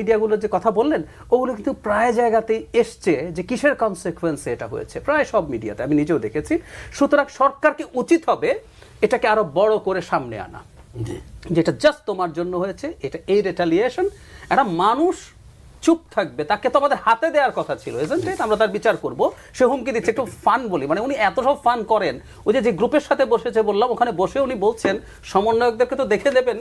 মিডিয়াগুলো যে কথা বললেন ওগুলো কিন্তু প্রায় জায়গাতেই এসছে যে কিসের কনসিকুয়েন্সে এটা হয়েছে। প্রায় সব মিডিয়াতে আমি নিজেও দেখেছি। সুতরাং সরকারকে উচিত হবে? এটাকে আরও বড় করে সামনে আনা। যেটা জাস্ট তোমার জন্য হয়েছে এটা এই রেটালিয়েশন একটা মানুষ চুপ থাকবে তাকে তো আমাদের হাতে দেওয়ার কথা ছিল এজেন্ট আমরা তার বিচার করব। সে হুমকি দিচ্ছে একটু ফান বলি। মানে উনি এত সব ফান করেন। ওই যে যে গ্রুপের সাথে বসেছে বললাম ওখানে বসে উনি বলছেন সমন্বয়কদেরকে তো দেখে দেবেন।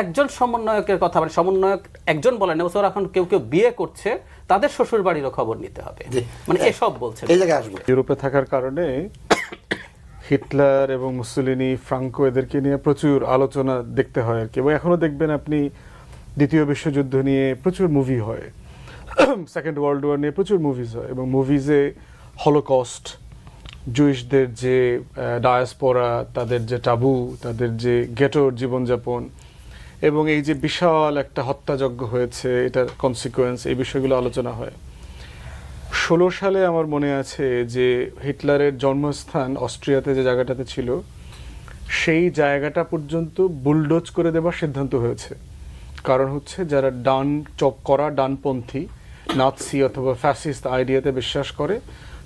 একজন সমন্বয়কের কথা মানে সমন্বয়ক একজন বলেন এবছর এখন কেউ কেউ বিয়ে করছে তাদের শ্বশুর বাড়িরও খবর নিতে হবে। মানে এসব বলছেন। এই জায়গায় আসব। ইউরোপে থাকার কারণে হিটলার এবং মুসলিনি ফ্রাঙ্কো এদেরকে নিয়ে প্রচুর আলোচনা দেখতে হয় আর কি। এবং এখনও দেখবেন আপনি দ্বিতীয় বিশ্বযুদ্ধ নিয়ে প্রচুর মুভি হয়। সেকেন্ড ওয়ার্ল্ড ওয়ার নিয়ে প্রচুর মুভিজ হয় এবং মুভিজে হলোকস্ট জুইশদের যে ডায়াসপোরা তাদের যে টাবু তাদের যে গেটোর জীবনযাপন এবং এই যে বিশাল একটা হত্যাযজ্ঞ হয়েছে, এটার কনসিকোয়েন্স এই বিষয়গুলো আলোচনা হয়। ষোলো সালে আমার মনে আছে যে হিটলারের জন্মস্থান অস্ট্রিয়াতে যে জায়গাটাতে ছিল, সেই জায়গাটা পর্যন্ত বুলডোজ করে দেবার সিদ্ধান্ত হয়েছে। কারণ হচ্ছে যারা ডান চক করা ডানপন্থী, নাৎসি অথবা ফ্যাসিস্ট আইডিয়াতে বিশ্বাস করে,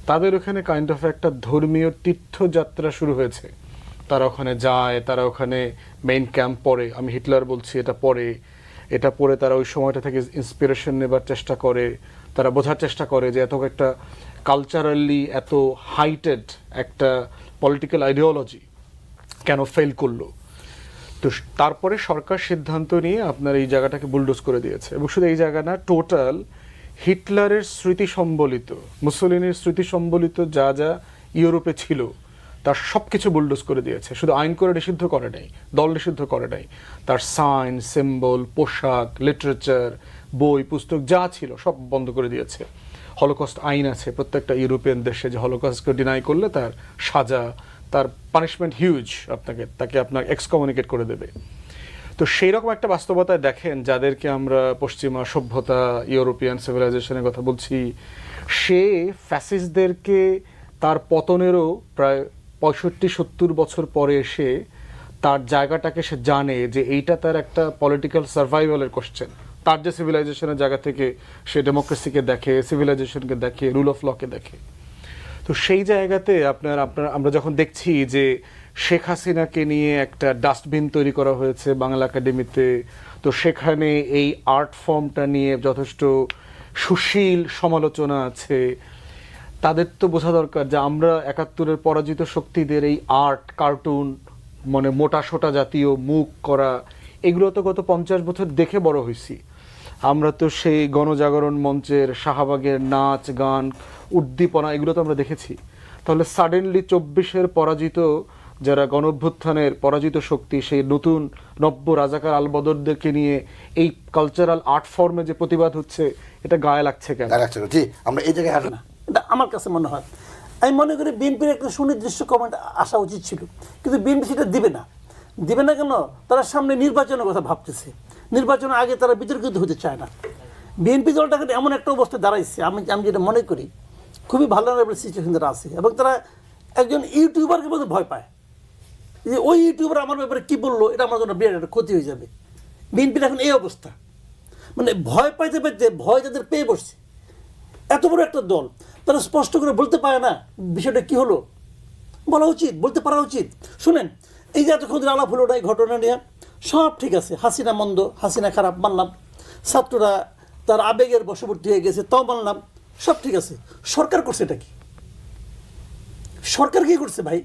তাদের ওখানে কাইন্ড অফ একটা ধর্মীয় তীর্থযাত্রা শুরু হয়েছে। তারা ওখানে যায়, তারা ওখানে মেইন ক্যাম্প পড়ে। আমি হিটলার বলছি, এটা পড়ে। এটা পড়ে তারা ওই সময়টা থেকে ইন্সপিরেশন নেবার চেষ্টা করে। তারা বোঝার চেষ্টা করে যে এত একটা কালচারালি এত হাইটেড একটা পলিটিক্যাল আইডিওলজি কেন ফেল করল। তো তারপরে সরকার সিদ্ধান্ত নিয়ে আপনার এই জায়গাটাকে বুলডোজ করে দিয়েছে। এবং শুধু এই জায়গা না টোটাল হিটলারের স্মৃতি সম্বলিত, মুসলিনের স্মৃতি সম্বলিত যা যা ইউরোপে ছিল তার সব কিছু বুলডোজ করে দিয়েছে। শুধু আইন করে নিষিদ্ধ করে নাই, দল নিষিদ্ধ করে নাই। তার সাইন সিম্বল পোশাক লিটারেচার বই, পুস্তক যা ছিল সব বন্ধ করে দিয়েছে। হলোকস্ট আইন আছে, প্রত্যেকটা ইউরোপিয়ান দেশে যে হলোকস্টকে ডিনাই করলে তার সাজা, তার পানিশমেন্ট হিউজ আপনাকে, তাকে আপনার এক্সকমিউনিকেট করে দেবে। তো সেই রকম একটা বাস্তবতায় দেখেন, যাদেরকে আমরা পশ্চিমা সভ্যতা ইউরোপিয়ান সিভিলাইজেশনের কথা বলছি, সে ফ্যাসিস্টদেরকে তার পতনেরও প্রায় পঁয়ষট্টি, সত্তর বছর পরে এসে তার জায়গাটাকে সে জানে যে এইটা তার একটা পলিটিক্যাল সার্ভাইভালের কোশ্চেন তার যে সিভিলাইজেশনের জায়গা থেকে সে ডেমোক্রেসিকে দেখে সিভিলাইজেশনকে দেখে রুল অফ লকে দেখে। তো সেই জায়গাতে আপনার আপনার, আমরা যখন দেখছি যে শেখ হাসিনাকে নিয়ে একটা ডাস্টবিন তৈরি করা হয়েছে বাংলা একাডেমিতে তো সেখানে এই আর্ট ফর্মটা নিয়ে যথেষ্ট সুশীল সমালোচনা আছে। তাদের তো বোঝা দরকার যে আমরা একাত্তরের পরাজিত শক্তিদের এই আর্ট, কার্টুন মানে মোটা সোটা জাতীয় মুখ করা, এগুলো তো গত পঞ্চাশ বছর দেখে বড় হয়েছি। আমরা তো সেই গণজাগরণ মঞ্চের শাহবাগের নাচ, গান, উদ্দীপনা এগুলো তো আমরা দেখেছি। তাহলে সাডেনলি চব্বিশের পরাজিত যারা গণঅভ্যুত্থানের পরাজিত শক্তি, সেই নতুন নব্য রাজাকার আলবদরদেরকে নিয়ে এই কালচারাল আর্ট ফর্মে যে প্রতিবাদ হচ্ছে, এটা গায়ে লাগছে কেন? জি, আমরা এই জায়গায় না এটা আমার কাছে মনে হয়। আমি মনে করি বিএনপির একটা সুনির্দিষ্ট কমেন্ট আসা উচিত ছিল। কিন্তু বিএনপি সেটা দিবে না। দিবে না কেন? তারা সামনে নির্বাচনের কথা ভাবতেছে। নির্বাচনের আগে তারা বিতর্কিত হতে চায় না। বিএনপি দলটাকে এমন একটা অবস্থায় দাঁড়াইছে। আমি আমি যেটা মনে করি, খুবই ভালো সিচুয়েশন তারা আছে এবং তারা একজন ইউটিউবারকে মধ্যে ভয় পায়। যে ওই ইউটিউবার আমার ব্যাপারে কী বলল, এটা আমার জন্য বিরাট একটা ক্ষতি হয়ে যাবে। বিএনপির এখন এই অবস্থা। মানে ভয় পাইতে পাইতে, ভয় তাদের পেয়ে বসছে। এত বড় একটা দল। তারা স্পষ্ট করে বলতে পারে না বিষয়টা কি হলো। বলা উচিত, বলতে পারা উচিত। শুনেন, এই যে এতক্ষণ আলাপ হলো এই ঘটনা নিয়ে, সব ঠিক আছে, হাসিনা মন্দ, হাসিনা খারাপ মানলাম। ছাত্ররা তার আবেগের বশবর্তী হয়ে গেছে, তাও মানলাম। সব ঠিক আছে। সরকার করছে এটা কি? সরকার কি করছে ভাই?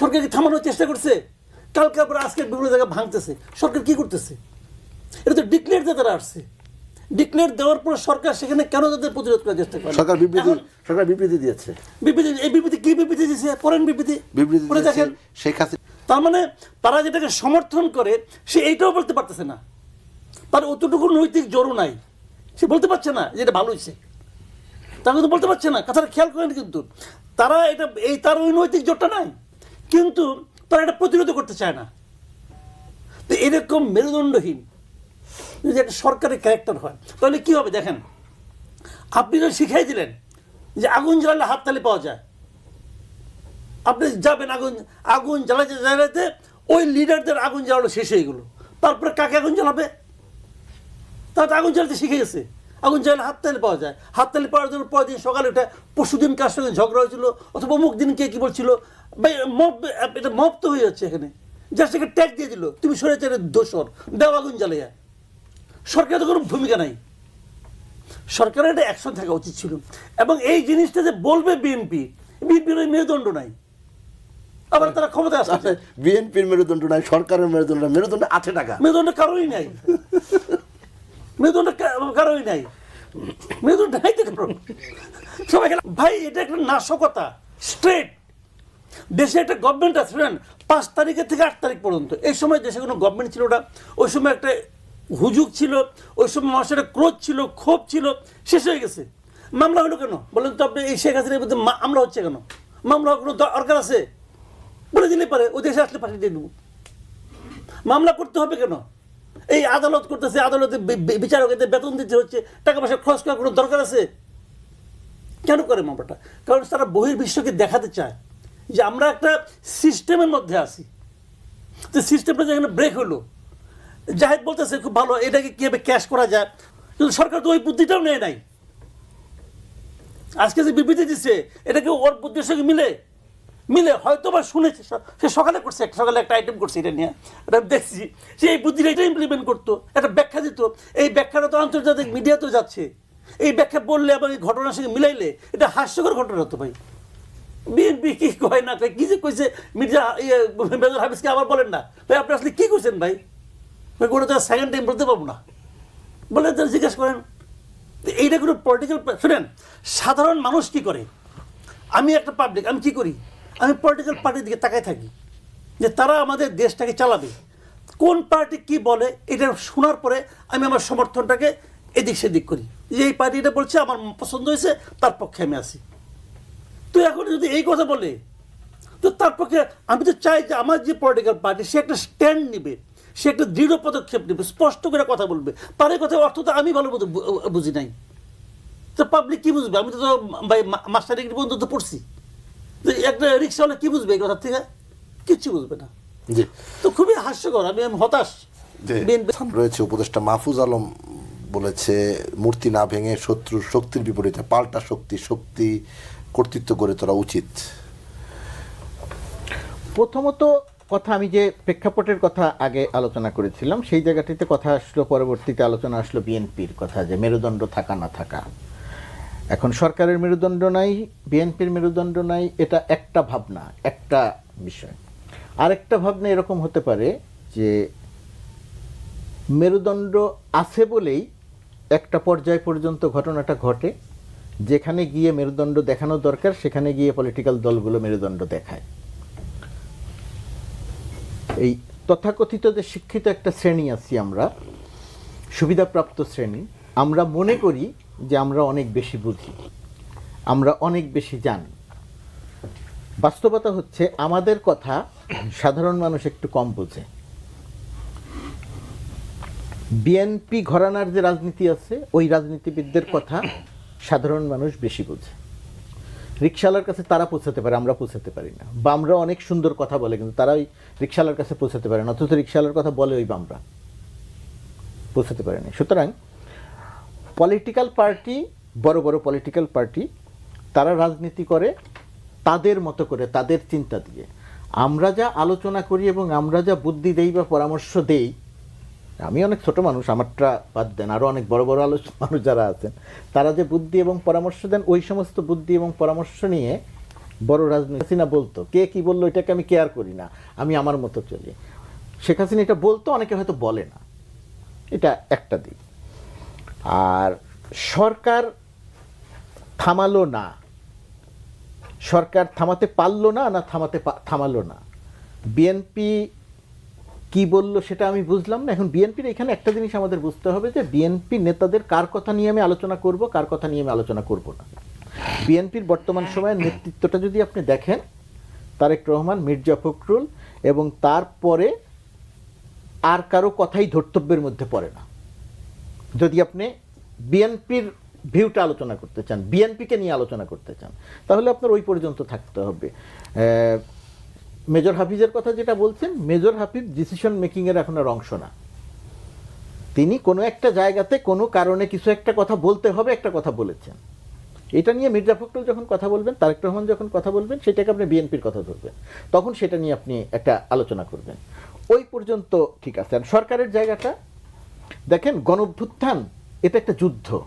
সরকার কি থামানোর চেষ্টা করছে? কালকে আবার আজকে বিভিন্ন জায়গায় ভাঙতেছে। সরকার কি করতেছে? এটা তো ডিক্লেয়ার তারা আসছে। ডিক্লেয়ার দেওয়ার পর সরকার সেখানে কেন তাদের প্রতিরোধ করার চেষ্টা করে সরকার বিবৃতি সরকার বিবৃতি দিয়েছে। বিবৃতি এই বিবৃতি কি বিবৃতি দিয়েছে? পড়েন বিবৃতি। বিবৃতি পড়ে দেখেন শেখ হাসিনা তার মানে তারা যেটাকে সমর্থন করে সে এইটাও বলতে পারতেছে না। তার অতটুকু নৈতিক জোরও নাই। সে বলতে পারছে না যে এটা ভালো হয়েছে তারা কিন্তু বলতে পারছে না। কথাটা খেয়াল করেন কিন্তু। তারা এটা এই তার ওই নৈতিক জোরটা নাই। কিন্তু তারা এটা প্রতিরোধ করতে চায় না। তো এরকম মেরুদণ্ডহীন যদি একটা সরকারি ক্যারেক্টার হয়, তাহলে কি হবে দেখেন? আপনি তো শিখাই দিলেন যে আগুন জ্বালালে হাততালি পাওয়া যায়, আপনি যাবেন আগুন আগুন জ্বালাতে জ্বালাতে ওই লিডারদের আগুন জ্বালানো শেষ হয়ে গেলো। তারপরে কাকে আগুন জ্বালাবে? তারা তো আগুন জ্বালাতে শিখে গেছে। আগুন জ্বালে হাততালি পাওয়া যায়। হাততালি পাওয়ার জন্য পরের দিন সকালে ওটা পরশু দিন কার সঙ্গে ঝগড়া হয়েছিল অথবা অমুক দিন কে কী বলছিল? মব, এটা মব তো হয়ে যাচ্ছে এখানে। জাস্ট একে ট্যাগ দিয়ে দিল, তুমি সরেচারের দোষর। দেও আগুন জ্বালিয়া সরকারের তো কোনো ভূমিকা নাই। সরকারের একটা অ্যাকশন থাকা উচিত ছিল। এবং এই জিনিসটা যে বলবে বিএনপি বিএনপির ওই মেরুদণ্ড নাই। আবার তারা ক্ষমতা আসছে। বিএনপির মেরুদণ্ড নাই সরকারের মেরুদণ্ড মেরুদণ্ড আছে টাকা। মেরুদণ্ড কারোই নাই। মেরুদণ্ড কারোই নাই। মেরুদণ্ড নাই তো সবাই ভাই এটা একটা নাশকতা স্ট্রেট দেশে একটা গভর্নমেন্ট আছে পাঁচ তারিখের থেকে আট তারিখ পর্যন্ত। এই সময় দেশে কোনো গভর্নমেন্ট ছিল না। ওই সময় একটা হুজুগ ছিল, ওই সময় মানুষের ক্রোধ ছিল, ক্ষোভ ছিল, শেষ হয়ে গেছে। মামলা হলো কেন? বলেন তো আপনি, এই শেখ হাসিনার বিরুদ্ধে মামলা হচ্ছে কেন? মামলা কোনো দরকার আছে? বলে দিলে পারে ওই দেশে আসলে পাঠিয়ে দিয়ে মামলা করতে হবে কেন? এই আদালত করতেছে, আদালতে বি- বি- বিচারকের বেতন দিতে হচ্ছে, টাকা পয়সা খরচ করার কোনো দরকার আছে? কেন করে মামলাটা? কারণ তারা বহির্বিশ্বকে দেখাতে চায় যে আমরা একটা সিস্টেমের মধ্যে আছি। তো সিস্টেমটা যেখানে ব্রেক হলো জাহেদ বলতেছে, খুব ভালো, এটাকে কীভাবে ক্যাশ করা যায়? কিন্তু সরকার তো ওই বুদ্ধিটাও নেয় নাই। আজকে যে বিবৃতি দিচ্ছে এটাকে ওর বুদ্ধির সঙ্গে মিলে? মিলে হয়তো বা শুনেছে, সে সকালে করছে, একটা সকালে একটা আইটেম করছে এটা নিয়ে। এটা দেখছি, সে এই বুদ্ধিটা এটা ইমপ্লিমেন্ট করতো, একটা ব্যাখ্যা দিত। এই ব্যাখ্যাটা তো আন্তর্জাতিক মিডিয়াতেও যাচ্ছে। এই ব্যাখ্যা বললে এবং এই ঘটনার সঙ্গে মিলাইলে, এটা হাস্যকর ঘটনা হতো ভাই। বিএনপি কি কয় না কি যে কইছে, মির্জা ইয়ে মেজর হাফিজকে আবার বলেন না। ভাই, আপনি আসলে কি করছেন ভাই? ভাই ওটা তো সেকেন্ড টাইম বলতে পারব না বলে তারা জিজ্ঞেস করেন এইটা কোনো পলিটিক্যাল শুনেন, সাধারণ মানুষ কি করে? আমি একটা পাবলিক আমি কি করি? আমি পলিটিক্যাল পার্টির দিকে তাকায় থাকি, যে তারা আমাদের দেশটাকে চালাবে। কোন পার্টি কি বলে, এটা শোনার পরে আমি আমার সমর্থনটাকে এদিক সেদিক করি। যে এই পার্টি এটা বলছে, আমার পছন্দ হয়েছে, তার পক্ষে আমি আসি তো এখন যদি এই কথা বলে, তো তার পক্ষে আমি তো চাই যে আমার যে পলিটিক্যাল পার্টি সে একটা স্ট্যান্ড নেবে। সে একটা দৃঢ় পদক্ষেপ নেবে স্পষ্ট করে কথা বলবে। তার এই কথা অর্থ তো আমি ভালো মতো বুঝি নাই। তো পাবলিক কি বুঝবে? আমি তো তো ভাই মাস্টার ডিগ্রি পর্যন্ত তো পড়ছি। তো একটা রিক্সাওয়ালা কি বুঝবে এই কথা থেকে? কিচ্ছু বুঝবে না। জি। তো খুবই হাস্যকর আমি আমি হতাশ। রয়েছে উপদেষ্টা মাহফুজ আলম বলেছে মূর্তি না ভেঙে শত্রুর শক্তির বিপরীতে পাল্টা শক্তি শক্তি কর্তৃত্ব গড়ে তোলা উচিত। প্রথমত কথা আমি যে প্রেক্ষাপটের কথা আগে আলোচনা করেছিলাম, সেই জায়গাটিতে কথা আসলো, পরবর্তীতে আলোচনা আসলো বিএনপির কথা, যে মেরুদণ্ড থাকা, না থাকা। এখন সরকারের মেরুদণ্ড নাই, বিএনপির মেরুদণ্ড নাই, এটা একটা ভাবনা, একটা বিষয়। আরেকটা ভাবনা এরকম হতে পারে যে মেরুদণ্ড আছে বলেই একটা পর্যায় পর্যন্ত ঘটনাটা ঘটে, যেখানে গিয়ে মেরুদণ্ড দেখানো দরকার, সেখানে গিয়ে পলিটিক্যাল দলগুলো মেরুদণ্ড দেখায়। এই তথাকথিত যে শিক্ষিত একটা শ্রেণি আছি আমরা, সুবিধাপ্রাপ্ত শ্রেণি, আমরা মনে করি যে আমরা অনেক বেশি বুঝি, আমরা অনেক বেশি জানি। বাস্তবতা হচ্ছে আমাদের কথা সাধারণ মানুষ একটু কম বোঝে। বিএনপি ঘরানার যে রাজনীতি আছে, ওই রাজনীতিবিদদের কথা সাধারণ মানুষ বেশি বোঝে। রিক্সাওয়ালার কাছে তারা পৌঁছাতে পারে, আমরা পৌঁছাতে পারি না। বামরা অনেক সুন্দর কথা বলে, কিন্তু তারা ওই রিক্সাওয়ালার কাছে পৌঁছাতে পারে না, অথচ রিক্সাওয়ালার কথা বলে ওই বামরা। পৌঁছাতে পারে না। সুতরাং পলিটিক্যাল পার্টি বড় বড় পলিটিক্যাল পার্টি তারা রাজনীতি করে তাদের মতো করে, তাদের চিন্তা দিয়ে। আমরা যা আলোচনা করি এবং আমরা যা বুদ্ধি দেই বা পরামর্শ দেই আমি অনেক ছোট মানুষ, আমারটা বাদ দেন। আরও অনেক বড় বড় আলোচ মানুষ যারা আছেন, তারা যে বুদ্ধি এবং পরামর্শ দেন, ওই সমস্ত বুদ্ধি এবং পরামর্শ নিয়ে বড় রাজনীতি হাসিনা বলতো, কে কি বলল এটাকে আমি কেয়ার করি না, আমি আমার মতো চলি। শেখ হাসিনা এটা বলতো, অনেকে হয়তো বলে না। এটা একটা দিক। আর সরকার থামালো না। সরকার থামাতে পারল না না থামাতে থামালো না। বিএনপি কি বলল সেটা আমি বুঝলাম না। এখন বিএনপির এখানে একটা জিনিস আমাদের বুঝতে হবে যে বিএনপি নেতাদের কার কথা নিয়ে আমি আলোচনা করব কার কথা নিয়ে আমি আলোচনা করব না। বিএনপির বর্তমান সময়ের নেতৃত্বটা যদি আপনি দেখেন তারেক রহমান মির্জা ফখরুল এবং তারপরে আর কারও কথাই ধর্তব্যের মধ্যে পড়ে না। যদি আপনি বিএনপির ভিউটা আলোচনা করতে চান বিএনপিকে নিয়ে আলোচনা করতে চান তাহলে আপনার ওই পর্যন্ত থাকতে হবে। মেজর হাফিজের কথা যেটা বলছেন, মেজর হাফিজ ডিসিশন মেকিংয়ের এখন আর অংশ না। তিনি কোনো একটা জায়গাতে কোনো কারণে কিছু একটা কথা বলতে হবে, একটা কথা বলেছেন। এটা নিয়ে মির্জা ফখরুল যখন কথা বলবেন, তারেক রহমান যখন কথা বলবেন, সেটাকে আপনি বিএনপির কথা ধরবেন। তখন সেটা নিয়ে আপনি একটা আলোচনা করবেন। ওই পর্যন্ত ঠিক আছে। আর সরকারের জায়গাটা, দেখেন গণভ্যুত্থান এটা একটা যুদ্ধ।